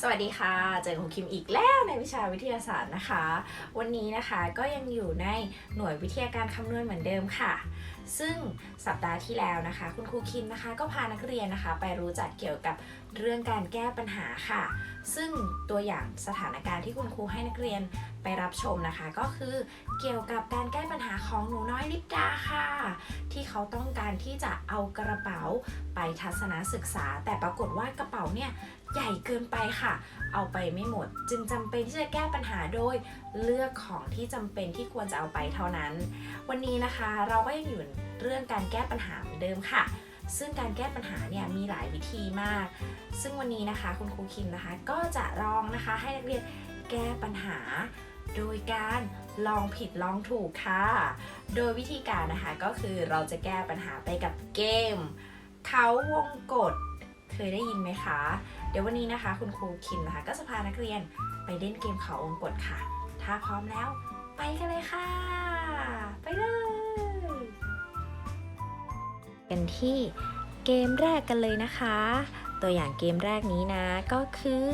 สวัสดีค่ะ เจอกับครูคิมอีกแล้วในวิชาวิทยาศาสตร์นะคะ วันนี้นะคะก็ยังอยู่ในหน่วยวิทยาการคำนวณเหมือนเดิมค่ะ ซึ่งสัปดาห์ที่แล้วนะคะ คุณครูคิมนะคะ ก็พานักเรียนนะคะ ไปรู้จักเกี่ยวกับเรื่องการแก้ปัญหาค่ะ ซึ่งตัวอย่างสถานการณ์ที่คุณครูให้นักเรียนไปรับชมนะคะ ก็คือเกี่ยวกับการแก้ปัญหาของหนูน้อยลิปดาค่ะ ที่เขาต้องการที่จะเอากระเป๋าไปทัศนศึกษา แต่ปรากฏว่ากระเป๋าเนี่ยใหญ่เกินไปค่ะ เอาไปไม่หมด จึงจำเป็นที่จะแก้ปัญหาโดยเลือกของที่จำเป็นที่ควรจะเอาไปเท่านั้น วันนี้นะคะเราก็ยังอยู่เรื่องการแก้ปัญหาเหมือนเดิมค่ะซึ่งการแก้ปัญหาเนี่ยมีหลายวิธีมาก ซึ่งวันนี้นะคะคุณครูคิมนะคะ ก็จะลองนะคะให้นักเรียนแก้ปัญหา โดยการลองผิดลองถูกค่ะ โดยวิธีการนะคะก็คือเราจะแก้ปัญหาไปกับเกม เขาวงกฎเคยได้ยินไหมคะ เดี๋ยววันนี้นะคะ คุณครูคิมนะคะ ก็จะพานักเรียนไปเล่นเกมเขาวงกฎค่ะ ถ้าพร้อมแล้ว ไปกันเลยค่ะ ไปเลย กันที่เกมแรกกันเลยนะคะ ตัวอย่างเกมแรกนี้นะก็คือ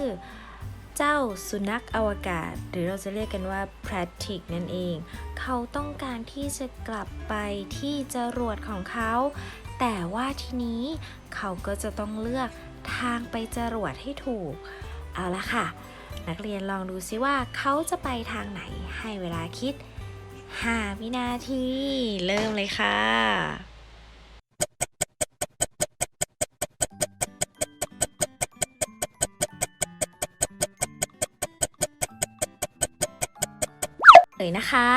เจ้าสุนัขอวกาศ หรือเราจะเรียกกันว่า p r a t i c นั่นเอง เขาต้องการที่จะกลับไปที่จรวดของเขา แต่ว่าทีนี้เขาก็จะต้องเลือกทางไปจรวดให้ถูก เอาละค่ะ นักเรียนลองดูซิว่าเขาจะไปทางไหนให้เวลาคิด 5 วินาที เริ่มเลยค่ะ เลยนะคะ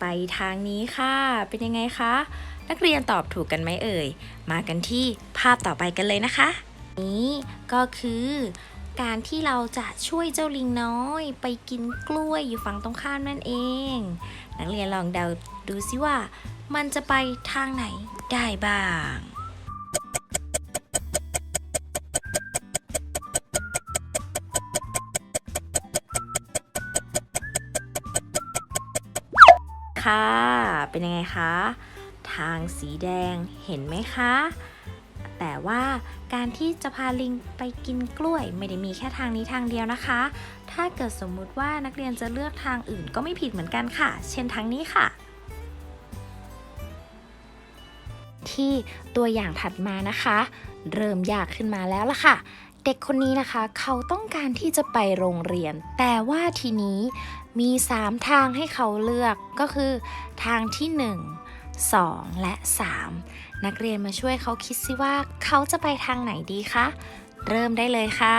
ไปทางนี้ค่ะ เป็นยังไงคะ นักเรียนตอบถูกกันไหมเอ่ย มากันที่ภาพต่อไปกันเลยนะคะ นี้ก็คือการที่เราจะช่วยเจ้าลิงน้อย ไปกินกล้วยอยู่ฝั่งตรงข้ามนั่นเอง นักเรียนลองเดาดูซิว่า มันจะไปทางไหนได้บ้าง ค่ะ เป็นยังไงคะ ทางสีแดงเห็นไหมคะ แต่ว่าการที่จะพาลิงไปกินกล้วยไม่ได้มีแค่ทางนี้ทางเดียวนะคะ ถ้าเกิดสมมุติว่านักเรียนจะเลือกทางอื่นก็ไม่ผิดเหมือนกันค่ะ เช่นทางนี้ค่ะที่ตัวอย่างถัดมานะคะ เริ่มยากขึ้นมาแล้วล่ะค่ะ ด็กคนนี้นะคะ เขาต้องการที่จะไปโรงเรียน แต่ว่าทีนี้มี 3 ทางให้เขาเลือกก็คือ ทางที่ 1 2 และ 3 นักเรียนมาช่วยเขาคิดสิว่าเขาจะไปทางไหนดีคะ เริ่มได้เลยค่ะ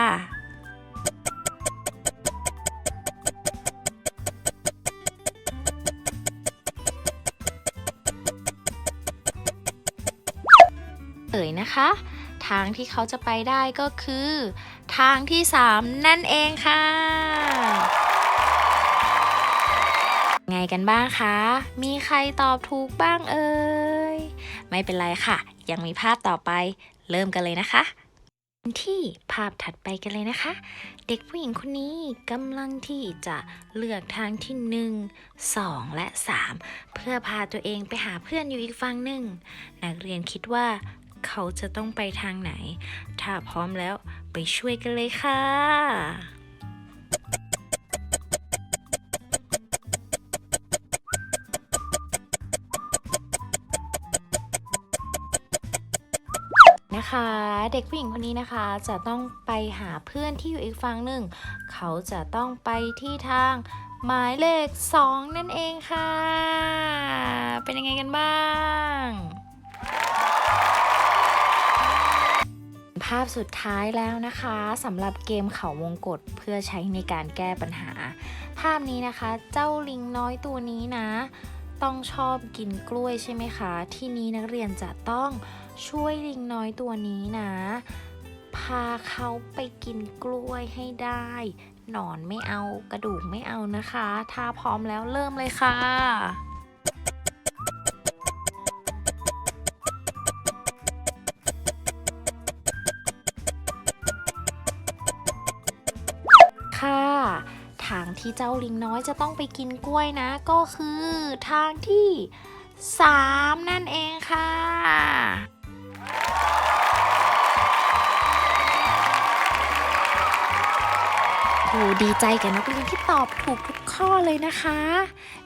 เอ่ยนะคะ ทางที่เขาจะไปได้ก็คือ ทางที่ 3 นั่นเองค่ะ ไงกันบ้างคะ มีใครตอบถูกบ้างเอ่ย ไม่เป็นไรค่ะ ยังมีภาพต่อไป เริ่มกันเลยนะคะ ที่ภาพถัดไปกันเลยนะคะ เด็กผู้หญิงคนนี้กำลังที่จะเลือกทางที่ 1 2 และ 3 เพื่อพาตัวเองไปหาเพื่อนอยู่อีกฝั่งหนึ่ง นักเรียนคิดว่า เขาจะต้องไปทางไหน ถ้าพร้อมแล้วไปช่วยกันเลยค่ะนะคะเด็กผู้หญิงคนนี้นะคะจะต้องไปหาเพื่อนที่อยู่อีกฝั่งหนึ่ง เขาจะต้องไปที่ทางหมายเลข 2 นั่นเองค่ะ เป็นยังไงกันบ้าง ภาพสุดท้ายแล้วนะคะสำหรับเกมเขาวงกฏเพื่อใช้ในการแก้ปัญหา ภาพนี้นะคะ เจ้าลิงน้อยตัวนี้นะ ต้องชอบกินกล้วยใช่ไหมคะ ที่นี้นักเรียนจะต้องช่วยลิงน้อยตัวนี้นะ พาเขาไปกินกล้วยให้ได้ หนอนไม่เอากระดูกไม่เอานะคะ ถ้าพร้อมแล้วเริ่มเลยค่ะค่ะ ทางที่เจ้าลิงน้อยจะต้องไปกินกล้วยนะ ก็คือทางที่ 3 นั่นเองค่ะรูดีใจกับนักเรียนที่ตอบถูกทุกข้อเลยนะคะ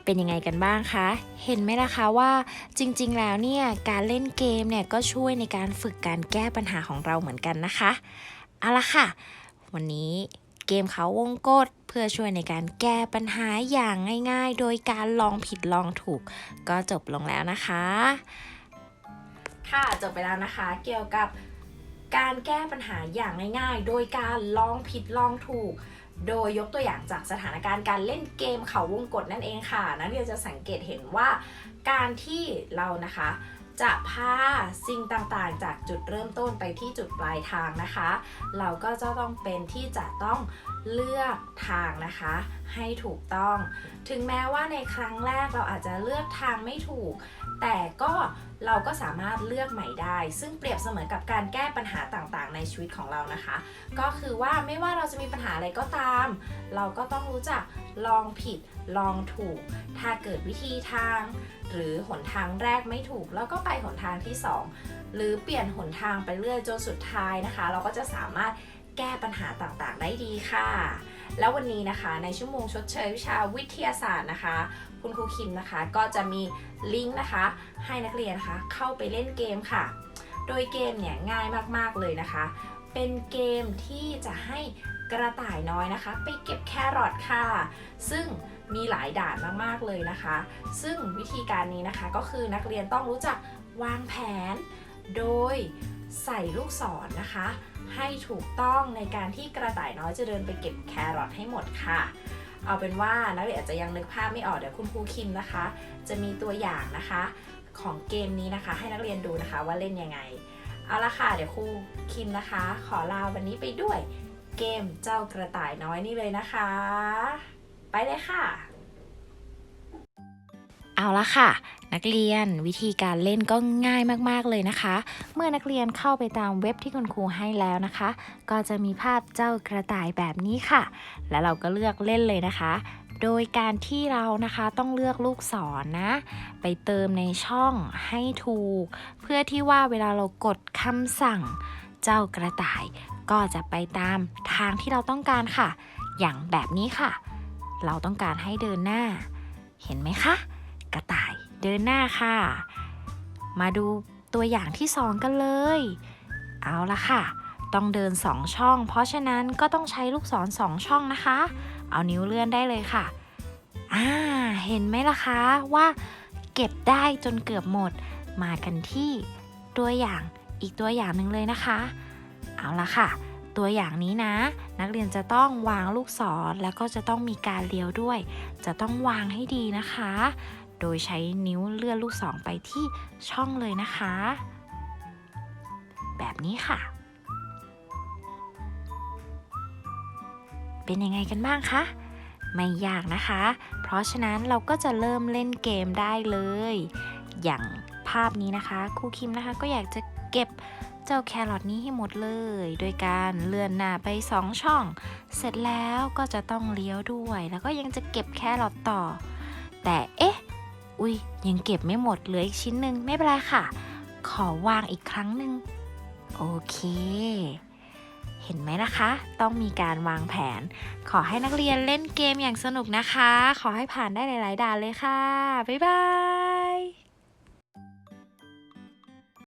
เป็นยังไงกันบ้างคะ เห็นไหมล่ะคะว่าจริงๆ แล้วเนี่ยการเล่นเกมเนี่ยก็ช่วยในการฝึกการแก้ปัญหาของเราเหมือนกันนะคะ เอาละค่ะ วันนี้ เกมเขาวงกตเพื่อช่วยในการแก้ปัญหาอย่างง่ายๆ โดยการลองผิดลองถูก ก็จบลงแล้วนะคะ ค่ะจบไปแล้วนะคะ เกี่ยวกับการแก้ปัญหาอย่างง่ายๆ โดยการลองผิดลองถูก โดยยกตัวอย่างจากสถานการณ์การเล่นเกมเขาวงกตนั่นเองค่ะนักเรียนจะสังเกตเห็นว่าการที่เรานะคะ จะพาสิ่งต่างๆ จากจุดเริ่มต้นไปที่จุดปลายทางนะคะ เราก็จะต้องเป็นที่จะต้องเลือกทางนะคะ ให้ถูกต้อง ถึงแม้ว่าในครั้งแรกเราอาจจะเลือกทางไม่ถูก แต่ก็เราก็สามารถเลือกใหม่ได้ ซึ่งเปรียบเสมือนกับการแก้ปัญหาต่างๆ ในชีวิตของเรานะคะ ก็คือว่าไม่ว่าเราจะมีปัญหาอะไรก็ตาม เราก็ต้องรู้จักลองผิดลองถูก ถ้าเกิดวิธีทาง หรือหนทางแรกไม่ถูก แล้วก็ไปหนทางที่ 2 หรือเปลี่ยนหนทางไปเรื่อยจนสุดท้ายนะคะ เราก็จะสามารถแก้ปัญหาต่างๆ ได้ดีค่ะ แล้ววันนี้นะคะในชั่วโมงชดเชยวิชาวิทยาศาสตร์นะคะ คุณครูคิมนะคะ ก็จะมีลิงก์นะคะ ให้นักเรียนนะคะเข้าไปเล่นเกมค่ะ โดยเกมเนี่ยง่ายมากๆเลยนะคะ เป็นเกมที่จะให้กระต่ายน้อยนะคะ ไปเก็บแครอทค่ะ ซึ่ง มีหลายด่านมากๆเลยนะคะ ซึ่งวิธีการนี้นะคะก็คือนักเรียนต้องรู้จักวางแผน โดยใส่ลูกศรนนะคะ ให้ถูกต้องในการที่กระต่ายน้อยจะเดินไปเก็บแครอทให้หมดค่ะ เอาเป็นว่านักเรียนอาจจะยังนึกภาพไม่ออกเดี๋ยวคุณครูคิมนะคะ จะมีตัวอย่างนะคะ ของเกมนี้นะคะ ให้นักเรียนดูนะคะว่าเล่นยังไง เอาละค่ะเดี๋ยวครูคิมนะคะ ขอลาวันนี้ไปด้วยเกมเจ้ากระต่ายน้อยนี่เลยนะคะ ไปเลยค่ะ เอาละค่ะ นักเรียนวิธีการเล่นก็ง่ายมากๆเลยนะคะ เมื่อนักเรียนเข้าไปตามเว็บที่คุณครูให้แล้วนะคะ ก็จะมีภาพเจ้ากระต่ายแบบนี้ค่ะ แล้วเราก็เลือกเล่นเลยนะคะ โดยการที่เรานะคะต้องเลือกลูกศรนนะ ไปเติมในช่องให้ถูก เพื่อที่ว่าเวลาเรากดคำสั่งเจ้ากระต่ายก็จะไปตามทางที่เราต้องการค่ะ อย่างแบบนี้ค่ะ เราต้องการให้เดินหน้า เห็นไหมคะ กระต่ายเดินหน้าค่ะ มาดูตัวอย่างที่สองกันเลย เอาละค่ะ ต้องเดิน2ช่อง เพราะฉะนั้นก็ต้องใช้ลูกศร2ช่องนะคะ เอานิ้วเลื่อนได้เลยค่ะ อ่า เห็นไหมล่ะคะว่าเก็บได้จนเกือบหมด มากันที่ตัวอย่างอีกตัวอย่างหนึ่งเลยนะคะ เอาละค่ะ ตัวอย่างนี้นะ นักเรียนจะต้องวางลูกศรแล้วก็จะต้องมีการเลี้ยวด้วย จะต้องวางให้ดีนะคะ โดยใช้นิ้วเลื่อนลูกศรไปที่ช่องเลยนะคะ แบบนี้ค่ะ เป็นยังไงกันบ้างคะไม่ยากนะคะ เพราะฉะนั้นเราก็จะเริ่มเล่นเกมได้เลย อย่างภาพนี้นะคะครูคิมนะคะก็อยากจะเก็บ จ้าแครอทนี้ให้หมดเลย โดยการเลื่อนหน้าไปสองช่อง เสร็จแล้วก็จะต้องเลี้ยวด้วย แล้วก็ยังจะเก็บแครอทต่อ แต่เอ๊ะ อุ้ยยังเก็บไม่หมดเหลืออีกชิ้นหนึ่งไม่เป็นไรค่ะ ขอวางอีกครั้งหนึ่งโอเค เห็นไหมนะคะ ต้องมีการวางแผน ขอให้นักเรียนเล่นเกมอย่างสนุกนะคะ ขอให้ผ่านได้หลาย ๆ ด่านเลยค่ะ บ๊ายบาย